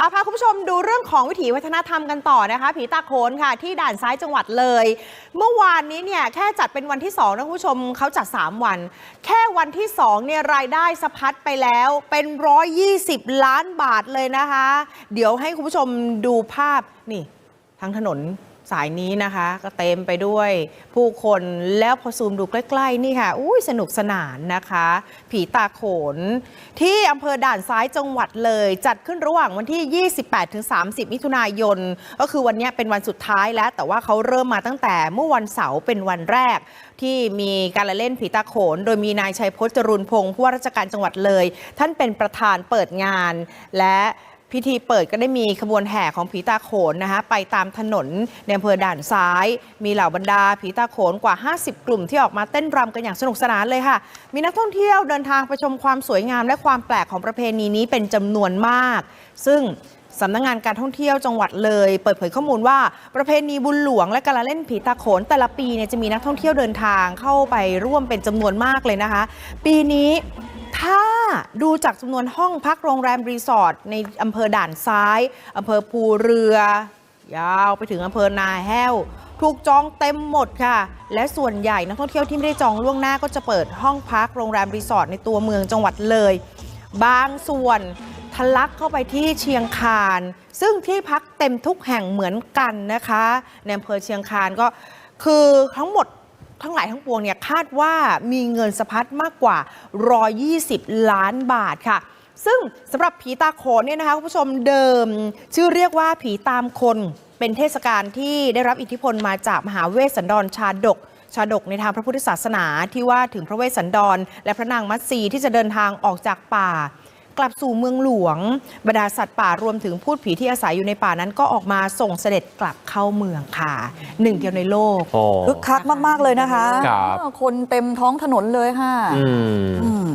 เอาพาคุณผู้ชมดูเรื่องของวิถีวัฒนธรรมกันต่อนะคะ ผีตาโขนค่ะที่ด่านซ้ายจังหวัดเลย เมื่อวานนี้เนี่ยแค่จัดเป็นวันที่2นะคุณผู้ชมเขาจัด 3 วัน แค่วันที่2เนี่ยรายได้สะพัดไปแล้วเป็น 120 ล้านบาทเลยนะคะ เดี๋ยวให้คุณผู้ชมดูภาพนี่ทั้งถนน สายนี้นะคะ ก็เต็มไปด้วยผู้คนแล้วพอซูมดูใกล้ ๆ นี่ค่ะ อุ้ยสนุกสนานนะคะ ผีตาโขน ที่อำเภอด่านซ้ายจังหวัดเลย จัดขึ้นระหว่างวันที่ 28-30 มิถุนายน ก็คือวันนี้เป็นวันสุดท้ายแล้ว แต่ว่าเขาเริ่มมาตั้งแต่เมื่อวันเสาร์เป็นวันแรก ที่มีการละเล่นผีตาโขน โดยมีนายชัยพจน์จรุนพงศ์ผู้ว่าราชการจังหวัดเลย ท่านเป็นประธานเปิดงานและ พิธีเปิดก็ได้มีขบวนแห่ของผีตาโขนนะคะไปตามถนนในอำเภอด่านซ้าย มีเหล่าบรรดาผีตาโขนกว่า 50 กลุ่มที่ออกมาเต้นรำกันอย่างสนุกสนานเลยค่ะ มีนักท่องเที่ยวเดินทางไปชมความสวยงามและความแปลกของประเพณีนี้เป็นจำนวนมาก ซึ่งสำนักงานการท่องเที่ยวจังหวัดเลย เปิดเผยข้อมูลว่าประเพณีบุญหลวงและการเล่นผีตาโขน แต่ละปีเนี่ยจะมีนักท่องเที่ยวเดินทางเข้าไปร่วมเป็นจำนวนมากเลยนะคะ ปีนี้ ถ้าดูจากจำนวนห้องพักโรงแรมรีสอร์ทในอำเภอด่านซ้ายอำเภอภูเรือ ยาวไปถึงอำเภอนาแห้ว ถูกจองเต็มหมดค่ะ และส่วนใหญ่นักท่องเที่ยวที่ไม่ได้จองล่วงหน้าก็จะเปิดห้องพักโรงแรมรีสอร์ทในตัวเมืองจังหวัดเลย บางส่วนทะลักเข้าไปที่เชียงคาน ซึ่งที่พักเต็มทุกแห่งเหมือนกันนะคะในอำเภอเชียงคานก็คือทั้งหมด ทั้งหลายทั้งปวงเนี่ยคาดว่ามีเงินสะพัดมากกว่า 120 ล้านบาทค่ะ ซึ่งสำหรับผีตาโขนเนี่ยนะคะคุณผู้ชมเดิม ชื่อเรียกว่าผีตามคนเป็นเทศกาลที่ได้รับอิทธิพลมาจากมหาเวสสันดรชาดกชาดกในทางพระพุทธศาสนาที่ว่าถึงพระเวสสันดร และพระนางมัตสีที่จะเดินทางออกจากป่า กลับสู่เมืองหลวง บรรดาสัตว์ป่ารวมถึงพูดผีที่อาศัยอยู่ในป่านั้นก็ออกมาส่งเสด็จกลับเข้าเมืองค่ะหนึ่งเดียวในโลก โอ้ คึกคักมาก ๆ เลยนะคะ ครับ คนเต็มท้องถนนเลยค่ะอืม อืม